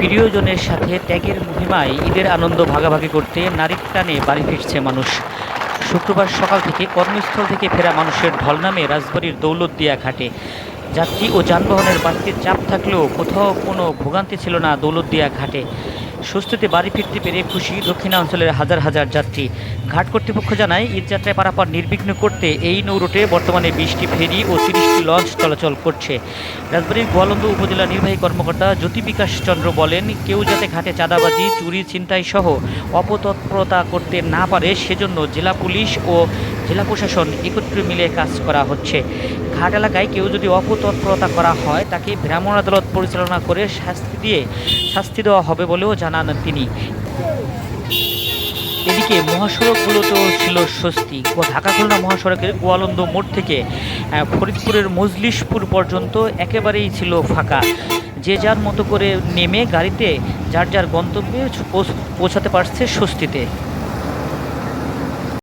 প্রিয়জনের সাথে ত্যাগের মহিমায় ঈদের আনন্দ ভাগাভাগি করতে নারীর টানে বাড়ি ফিরছে মানুষ। শুক্রবার সকাল থেকে কর্মস্থল থেকে ফেরা মানুষের ঢল নামে রাজবাড়ির দৌলতদিয়া ঘাটে। যাত্রী ও যানবাহনের বাড়তি চাপ থাকলেও কোথাও কোনো ভোগান্তি ছিল না দৌলতদিয়া ঘাটে। স্বস্তিতে বাড়ি ফিরতে পেরে খুশি দক্ষিণাঞ্চলের হাজার হাজার যাত্রী। ঘাট কর্তৃপক্ষ জানায় ঈদযাত্রায় পারাপার নির্বিঘ্ন করতে এই নৌরুটে বর্তমানে বিশটি ফেরি ও তিরিশটি লঞ্চ চলাচল করছে। রাজবাড়ির গোয়ালন্দ উপজেলা নির্বাহী কর্মকর্তা জ্যোতি বিকাশ চন্দ্র বলেন, কেউ যাতে ঘাটে চাঁদাবাজি, চুরি, ছিনতাই সহ অপতৎপরতা করতে না পারে, সেজন্য জেলা পুলিশ ও জেলা প্রশাসন একত্রে মিলে কাজ করা হচ্ছে। ঘাট এলাকায় কেউ যদি অপতৎপরতা করা হয়, তাকে ভ্রাম্যমাণ আদালত পরিচালনা করে শাস্তি দিয়ে শাস্তি দেওয়া হবে বলেও জানান তিনি। এদিকে মহাসড়কগুলোতেও ছিল স্বস্তি। ঢাকা খুলনা মহাসড়কের গোয়ালন্দ মোড় থেকে ফরিদপুরের মজলিশপুর পর্যন্ত একেবারেই ছিল ফাঁকা। যে যার মতো করে নেমে গাড়িতে যার যার গন্তব্যে পৌঁছাতে পারছে স্বস্তিতে।